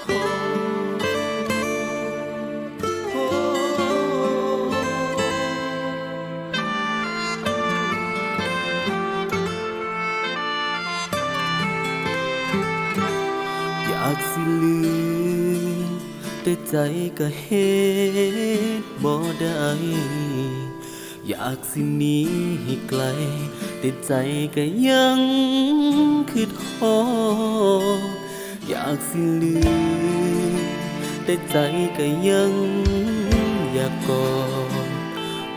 อยากสิลืมแต่ใจก็เฮ็ดบ่ได้อยากสิหนีให้ไกลแต่ใจก็ยังคิดฮอดอากสิลืมแต่ใจก็ยังอยากกอด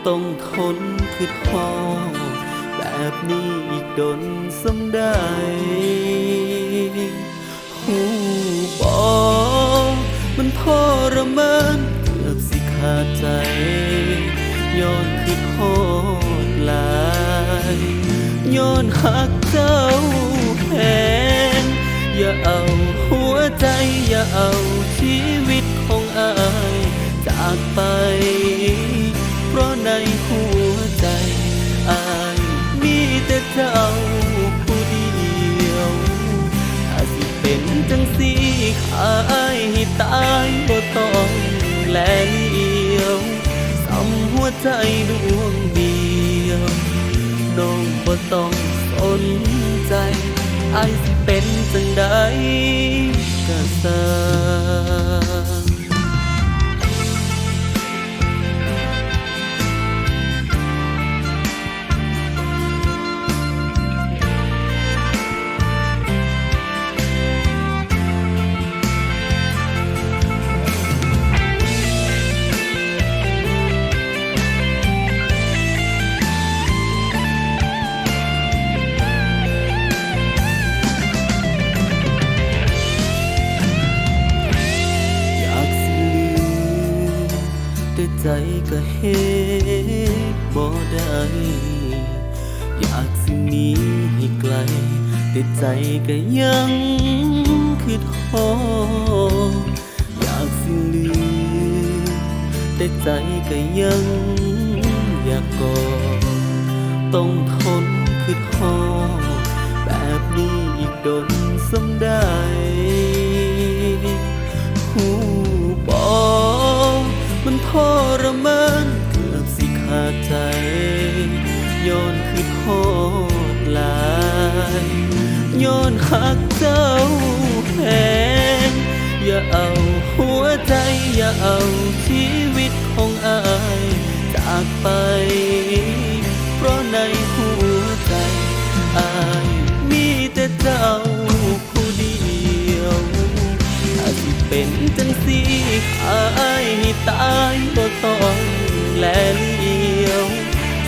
ต้องทนคิดฮอดแบบนี้อีกดนสำได้หูบอกมันทรมานเกือบสิขาดใจย้อนคือโคตรลายย้อนหักเจ้าแหงอย่าเอา ใจอย่าเอาชีวิตของอายจากไป เพราะในหัวใจอายมีแต่เจ้าผู้เดียว ถ้าสิเป็นจังสีขายให้ตายบ่ต้องแลเลียวสำหัวใจดวงเดียวน้องบ่ต้องสนใจอายสิเป็นจังใด ใจก็เฮ็ดบ่ได้อยากสิหนีให้ไกล แต่ใจก็ยังคิดฮอดอยากสิลืมแต่ใจก็ยังอยากกอดต้องทนคิดฮอดแบบนี้อีกดนสำได้ รมานเกือบสิขาดใจ ย้อนคือโทษหลายย้อนหักเจ้าแหงอย่าเอาหัวใจ อย่าเอาชีวิตของอา สีขายให้ตายบ่ต้องแลเลียว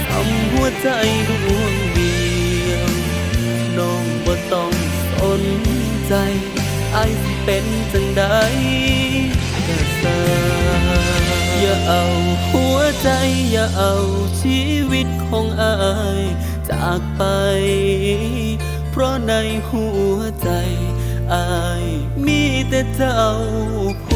ทำหัวใจดวงเดียวน้องบ่ต้องสนใจอายสิเป็นจังใดก็สางอย่าเอาหัวใจอย่าเอาชีวิตของอายจากไป เพราะในหัวใจอายมีแต่เจ้าผู้เดียวถ้า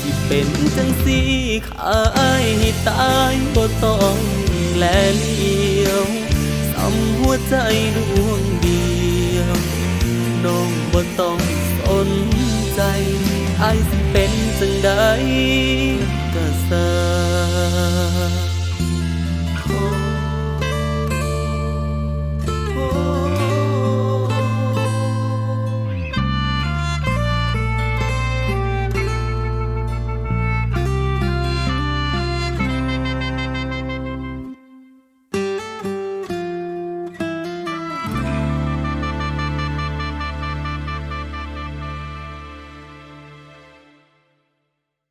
สิเป็นจังสีขายให้ตายบ่ต้องแลเลียวสำหัวใจดวงเดียวน้องบ่ต้องสนใจไอสิเป็นจังใด